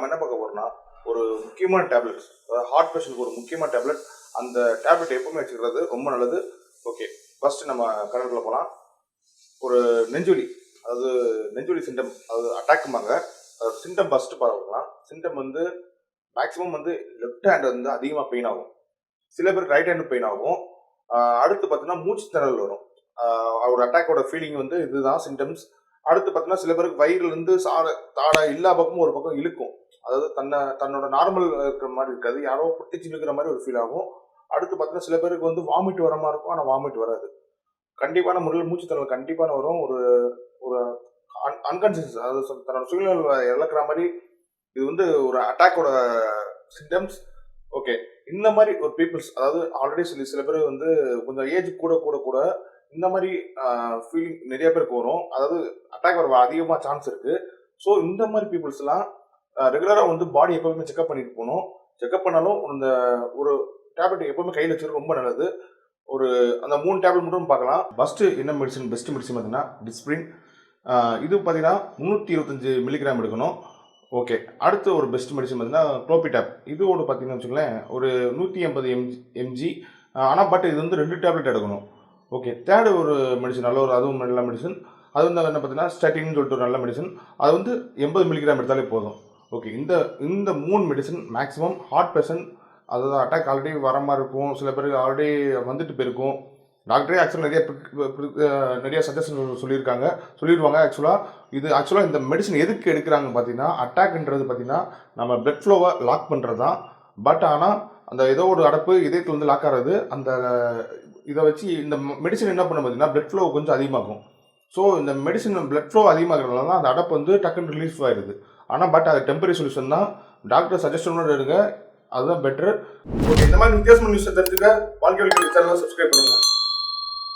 நம்ம என்ன பார்க்க போறோம்னா ஒரு முக்கியமான டேப்லெட்ஸ் அதாவது ஹார்ட் பேஷண்ட்க்கு ஒரு முக்கியமான டேப்லெட் அந்த டேப்லெட் எப்பவுமே வச்சுக்கிறது ரொம்ப நல்லது. ஓகே ஃபர்ஸ்ட் நம்ம கடற்குள்ள போகலாம் ஒரு நெஞ்சுவலி அதாவது நெஞ்சுவலி சிண்டம் அதாவது அட்டாக்குமாங்க அது சிண்டம் ஃபர்ஸ்ட் பார்க்கலாம். சிண்டம் வந்து மேக்ஸிமம் வந்து லெஃப்ட் ஹேண்ட் வந்து அதிகமாக பெயின் ஆகும். சில பேருக்கு ரைட் ஹேண்ட் பெயின் ஆகும். அடுத்து பார்த்தீங்கன்னா மூச்சு திணறல் வரும். அவர் ஒரு அட்டாக்கோட ஃபீலிங் வந்து இதுதான் சிம்டம்ஸ் அடுத்து பார்த்தீங்கன்னா சில பேருக்கு வயிறுலேருந்து சாட சார தாடா எல்லா பக்கமும் ஒரு பக்கம் இழுக்கும். அதாவது தன்னை தன்னோட நார்மல் இருக்கிற மாதிரி இருக்காது. யாரோ புட்டிச்சு இருக்கிற மாதிரி ஒரு ஃபீல் ஆகும். அடுத்து பார்த்தீங்கன்னா சில பேருக்கு வந்து வாமிட் வர மாதிரி இருக்கும். ஆனால் வாமிட் வராது. கண்டிப்பான முறையில் மூச்சு கண்டிப்பான வரும். ஒரு ஒரு அன்கான்சியஸ் அதாவது தன்னோட சூழ்நிலை இழக்கிற மாதிரி இது வந்து ஒரு அட்டாக்கோட சிம்டம்ஸ் ஓகே இந்த மாதிரி ஒரு பீப்புள்ஸ் அதாவது ஆல்ரெடி சில சில பேர் வந்து கொஞ்சம் ஏஜ் கூட கூட கூட இந்த மாதிரி ஃபீலிங் நிறைய பேருக்கு வரும். அதாவது அட்டாக் வர அதிகமாக சான்ஸ் இருக்குது ஸோ இந்த மாதிரி பீப்புள்ஸ்லாம் ரெகுலராக வந்து பாடி எப்போவுமே செக்அப் பண்ணிட்டு போகணும். செக்அப் பண்ணாலும் இந்த ஒரு டேப்லெட் எப்போவுமே கையில் வச்சுருக்க ரொம்ப நல்லது. ஒரு அந்த மூணு டேப்லெட் மட்டும் பார்க்கலாம். ஃபஸ்ட்டு என்ன மெடிசன் பெஸ்ட் மெடிசன் பார்த்தீங்கன்னா டிஸ்பிரின் இது பார்த்தீங்கன்னா முந்நூற்றி இருபத்தஞ்சு மில்லிகிராம் எடுக்கணும். ஓகே அடுத்து ஒரு பெஸ்ட் மெடிசன் பார்த்தீங்கன்னா குளோபிடாப் இதோட பார்த்தீங்கன்னு வச்சுக்கோங்களேன் ஒரு நூற்றி எண்பது எம்ஜி எம்ஜி ஆனால் பட் இது வந்து ரெண்டு டேப்லெட் எடுக்கணும். ஓகே தேர்டு ஒரு மெடிசன் நல்ல ஒரு அதுவும் நல்ல மெடிசன் அது வந்து என்ன பார்த்தீங்கன்னா ஸ்டாட்டின்னு சொல்லிட்டு ஒரு நல்ல மெடிசன் அது வந்து எண்பது மில்லிகிராம் எடுத்தாலே போதும். ஓகே இந்த இந்த மூணு மெடிசன் மேக்ஸிமம் ஹார்ட் பேஷண்ட் அதாவது அட்டாக் ஆல்ரெடி வர மாதிரி இருக்கும் சில பேருக்கு ஆல்ரெடி வந்துட்டு போயிருக்கும். டாக்டரே ஆக்சுவலாக நிறைய நிறைய சஜஷன் சொல்லியிருக்காங்க. சொல்லிடுவாங்க ஆக்சுவலாக இது ஆக்சுவலாக இந்த மெடிசன் எதுக்கு எடுக்கிறாங்க பார்த்தீங்கன்னா அட்டாக்ன்றது பார்த்தீங்கன்னா நம்ம பிளட் ஃப்ளோவை லாக் பண்ணுறது தான் பட் ஆனால் அந்த ஏதோ ஒரு அடப்பு இதயத்தில் வந்து லாக் ஆகிறது அந்த இதை வச்சு இந்த மெடிசன் என்ன பண்ண பார்த்தீங்கன்னா பிளட் ஃப்ளோ கொஞ்சம் அதிகமாகும். ஸோ இந்த மெடிசன் பிளட் ஃப்ளோ அதிகமாகிறதுனால தான் அந்த அடப்பு வந்து டக்குன்னு ரிலீஸ் ஆயிடுது. ஆனால் பட் அது டெம்பரரி சொல்யூஷன் தான். டாக்டர் சஜஷனோட இருங்க. அதுதான் பெட்டர் ஓகே இந்த மாதிரி வித்தியாசமான நியூஸ் தெரிஞ்சுக்க வாழ்க்கை சேனலை சப்ஸ்கிரைப் பண்ணுங்க.